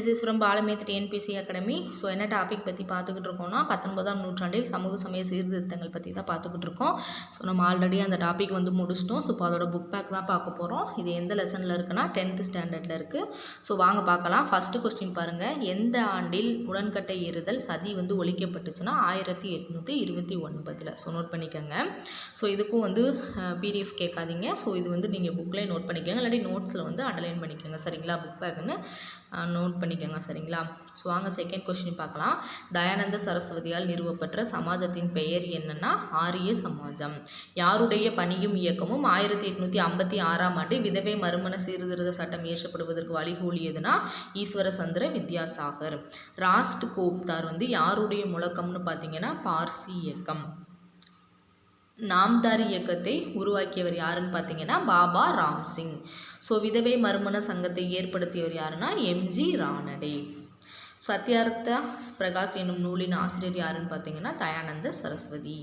This is from Palamedu TNPSC academy so என்ன topic பற்றி பார்த்துக்கிட்டு இருக்கோம்னா பத்தொன்பதாம் நூற்றாண்டில் சமூக சமய சீர்திருத்தங்கள் பற்றி தான் பார்த்துக்கிட்டு இருக்கோம் ஸோ நம்ம ஆல்ரெடி அந்த டாபிக் வந்து முடிச்சிட்டோம். ஸோ இப்போ அதோட புக் பேக் தான் பார்க்க போகிறோம் இது எந்த லெசனில் இருக்குன்னா டென்த்து ஸ்டாண்டர்டில் இருக்குது ஸோ வாங்க பார்க்கலாம். ஃபஸ்ட்டு கொஸ்டின் பாருங்கள் எந்த ஆண்டில் உடன்கட்டை ஏறுதல் சதி வந்து ஒழிக்கப்பட்டுச்சுன்னா ஆயிரத்தி எட்நூற்றி இருபத்தி ஒன்பதில்? ஸோ நோட் பண்ணிக்கோங்க. ஸோ இதுக்கும் வந்து பிடிஎஃப் கேட்காதீங்க. ஸோ இது வந்து நீங்கள் புக்கில் நோட் பண்ணிக்கோங்க. இல்லாட்டி நோட்ஸில் வந்து அண்டர்லைன் பண்ணிக்கோங்க. சரிங்களா? புக் பேக்குன்னு நோட் பண்ணிக்கோங்க சரிங்களா? ஸோ வாங்க செகண்ட் கொஸ்டின் பார்க்கலாம். தயானந்த சரஸ்வதியால் நிறுவப்பட்ட சமாஜத்தின் பெயர் என்னன்னா ஆரிய சமாஜம். யாருடைய பணியும் இயக்கமும் ஆயிரத்தி எட்நூற்றி ஐம்பத்தி ஆறாம் ஆண்டு விதவை மறுமண சீர்திருத்த சட்டம் இயற்றப்படுவதற்கு வழிகோலியதுன்னா ஈஸ்வர சந்திர வித்யாசாகர். ராஸ்ட் கோப்தார் வந்து யாருடைய முழக்கம்னு பார்த்தீங்கன்னா பார்சி இயக்கம். நாம்தாரி இயக்கத்தை உருவாக்கியவர் யாருன்னு பார்த்தீங்கன்னா பாபா ராம்சிங். ஸோ விதவை மறுமண சங்கத்தை ஏற்படுத்தியவர் யாருன்னா எம்ஜி ராணடே. சத்யார்த்த பிரகாஷ் என்னும் நூலின் ஆசிரியர் யாருன்னு பார்த்தீங்கன்னா தயானந்த சரஸ்வதி.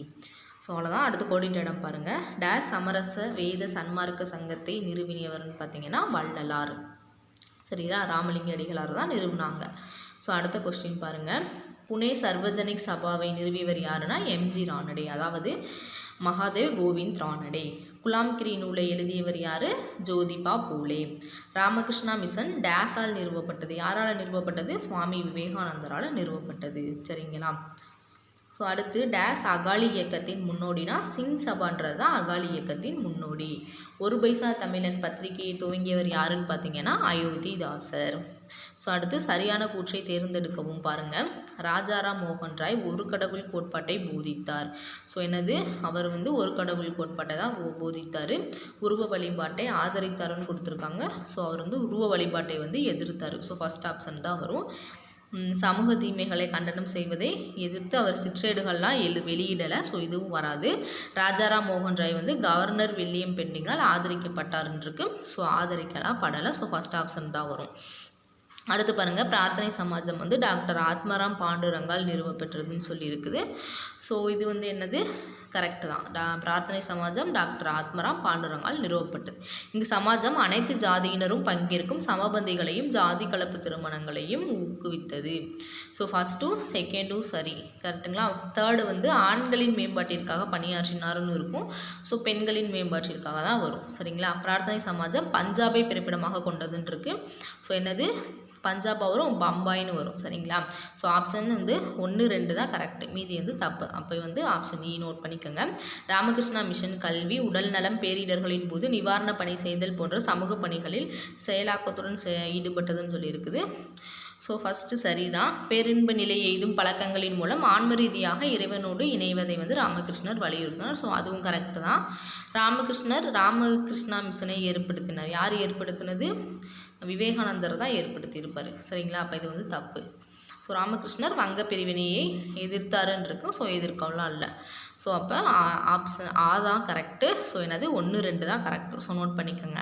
ஸோ அவ்வளோதான் அடுத்து கோடிட்ட இடம் பாருங்கள் டேஸ் சமரச வேத சன்மார்க்க சங்கத்தை நிறுவினியவர்னு பார்த்தீங்கன்னா வள்ளலார். சரிங்களா? ராமலிங்க அடிகளார் தான் நிறுவினாங்க. ஸோ அடுத்த கொஸ்டின் பாருங்கள் புனே சர்வஜனிக் சபாவை நிறுவியவர் யாருன்னா எம்ஜி ராணடே. அதாவது மகாதேவ் கோவிந்த் ரானடே குலாம்கிரி நூலை எழுதியவர் யார்? ஜோதிபா பூலே. ராமகிருஷ்ணா மிஷன் டேஸால் நிறுவப்பட்டது. யாரால் நிறுவப்பட்டது? சுவாமி விவேகானந்தரால் நிறுவப்பட்டது. சரிங்களா? ஸோ அடுத்து டேஸ் அகாலி இயக்கத்தின் முன்னோடினா சிங் சபான்றது தான் அகாலி இயக்கத்தின் முன்னோடி. ஒரு பைசா தமிழன் பத்திரிகையை துவங்கியவர் யாருன்னு பார்த்தீங்கன்னா அயோத்திதாசர் ஸோ அடுத்து சரியான கூற்றை தேர்ந்தெடுக்கவும் பாருங்கள் ராஜாராம் மோகன் ராய் ஒரு கடவுள் கோட்பாட்டை போதித்தார். ஸோ என்னது? அவர் வந்து ஒரு கடவுள் கோட்பாட்டை தான் போதித்தார். உருவ வழிபாட்டை ஆதரித்தாருன்னு கொடுத்துருக்காங்க. ஸோ அவர் வந்து உருவ வழிபாட்டை வந்து எதிர்த்தார். ஸோ ஃபஸ்ட் ஆப்ஷன் தான் வரும். சமூக தீமைகளை கண்டனம் செய்வதை எதிர்த்து அவர் சிற்றேடுகள்லாம் எழு வெளியிடலை. ஸோ இதுவும் வராது. ராஜாராம் மோகன் ராய் வந்து கவர்னர் வில்லியம் பெண்டிங்கால் ஆதரிக்கப்பட்டார்ன்றிருக்கு ஸோ ஆதரிக்கலாம் படலை. ஸோ ஃபஸ்ட் ஆப்ஷன் தான் வரும். அடுத்து பாருங்கள் பிரார்த்தனை சமாஜம் வந்து டாக்டர் ஆத்மாராம் பாண்டுரங்கால் நிறுவப்பெற்றதுன்னு சொல்லி இருக்குது ஸோ இது வந்து என்னது? கரெக்டு தான். டா பிரார்த்தனை சமாஜம் டாக்டர் ஆத்மராம் பாண்டுரங்கால் நிறுவப்பட்டது. இங்கு சமாஜம் அனைத்து ஜாதியினரும் பங்கேற்கும் சமபந்திகளையும் ஜாதி கலப்பு திருமணங்களையும் ஊக்குவித்தது. ஸோ ஃபஸ்ட்டும் செகண்டும் சரி. கரெக்டுங்களா தேர்டு வந்து ஆண்களின் மேம்பாட்டிற்காக பணியாற்றினார்னு இருக்கும். ஸோ பெண்களின் மேம்பாட்டிற்காக தான் வரும். சரிங்களா? பிரார்த்தனை சமாஜம் பஞ்சாபை பிறப்பிடமாக கொண்டதுன்னு இருக்குது ஸோ என்னது? பஞ்சாப் வரும் பம்பாய்னு வரும் சரிங்களா? ஸோ ஆப்ஷன் வந்து ஒன்று ரெண்டு தான் கரெக்ட் மீதி வந்து தப்பு. அப்போ வந்து ஆப்ஷன் இ நோட் பண்ணிக்கோங்க. ராமகிருஷ்ணா மிஷன் கல்வி உடல் நலம் பேரிடர்களின் போது நிவாரண பணி செய்தல் போன்ற சமூக பணிகளில் செயலாக்கத்துடன் ஈடுபட்டதுன்னு சொல்லியிருக்குது. ஸோ ஃபஸ்ட்டு சரிதான் பேரின்ப நிலை எய்தும் பழக்கங்களின் மூலம் ஆன்ம ரீதியாக இறைவனோடு இணைவதை வந்து ராமகிருஷ்ணர் வலியுறுத்தினார். ஸோ அதுவும் கரெக்டு தான் ராமகிருஷ்ணர் ராமகிருஷ்ணா மிஷனை ஏற்படுத்தினார். யார் ஏற்படுத்தினது? விவேகானந்தர் தான் ஏற்படுத்தியிருப்பார். சரிங்களா? அப்போ இது வந்து தப்பு. ஸோ ராமகிருஷ்ணர் வங்க பிரிவினையை எதிர்த்தாருன்னு இருக்கும் ஸோ எதிர்க்கவெலாம் இல்லை. ஸோ அப்போ ஆப்ஷன் ஆ தான் கரெக்டு ஸோ என்னது? ஒன்று ரெண்டு தான் கரெக்டு ஸோ நோட் பண்ணிக்கோங்க.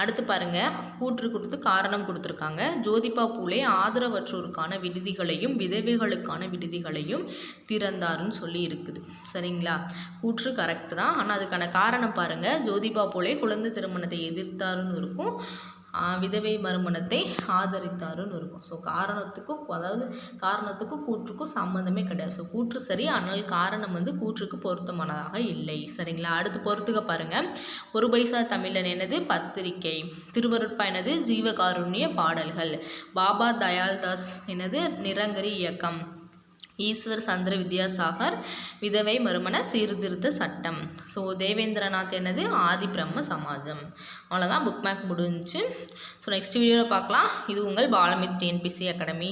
அடுத்து பாருங்கள் கூற்று கொடுத்து காரணம் கொடுத்துருக்காங்க. ஜோதிபா பூலே ஆதரவற்றோருக்கான விடுதிகளையும் விதவைகளுக்கான விடுதிகளையும் திறந்தாருன்னு சொல்லி இருக்குது. சரிங்களா? கூற்று கரெக்டு தான். ஆனால் அதுக்கான காரணம் பாருங்கள் ஜோதிபா பூலே குழந்தை திருமணத்தை எதிர்த்தாருன்னு இருக்கும். விதவை மறுமணத்தை ஆதரித்தாருன்னு இருக்கும். ஸோ காரணத்துக்கும் அதாவது காரணத்துக்கும் கூற்றுக்கும் சம்மந்தமே கிடையாது. ஸோ கூற்று சரி ஆனால் காரணம் வந்து கூற்றுக்கு பொருத்தமானதாக இல்லை. சரிங்களா? அடுத்து பொறுத்துக்க பாருங்கள் ஒரு பைசா தமிழன் எனது பத்திரிகை. திருவருட்பா எனது ஜீவகாருண்ய பாடல்கள். பாபா தயால்தாஸ் எனது நிரங்கரி இயக்கம். ஈஸ்வர் சந்திர வித்யாசாகர் விதவை மறுமண சீர்திருத்த சட்டம். ஸோ தேவேந்திரநாத் என்னது? ஆதி பிரம்ம சமாஜம் அவ்வளோதான் புக் மேக் முடிஞ்சு ஸோ நெக்ஸ்ட் வீடியோவில் பார்க்கலாம். இது உங்கள் பாலமித் டிஎன்பிசி அகாடமி.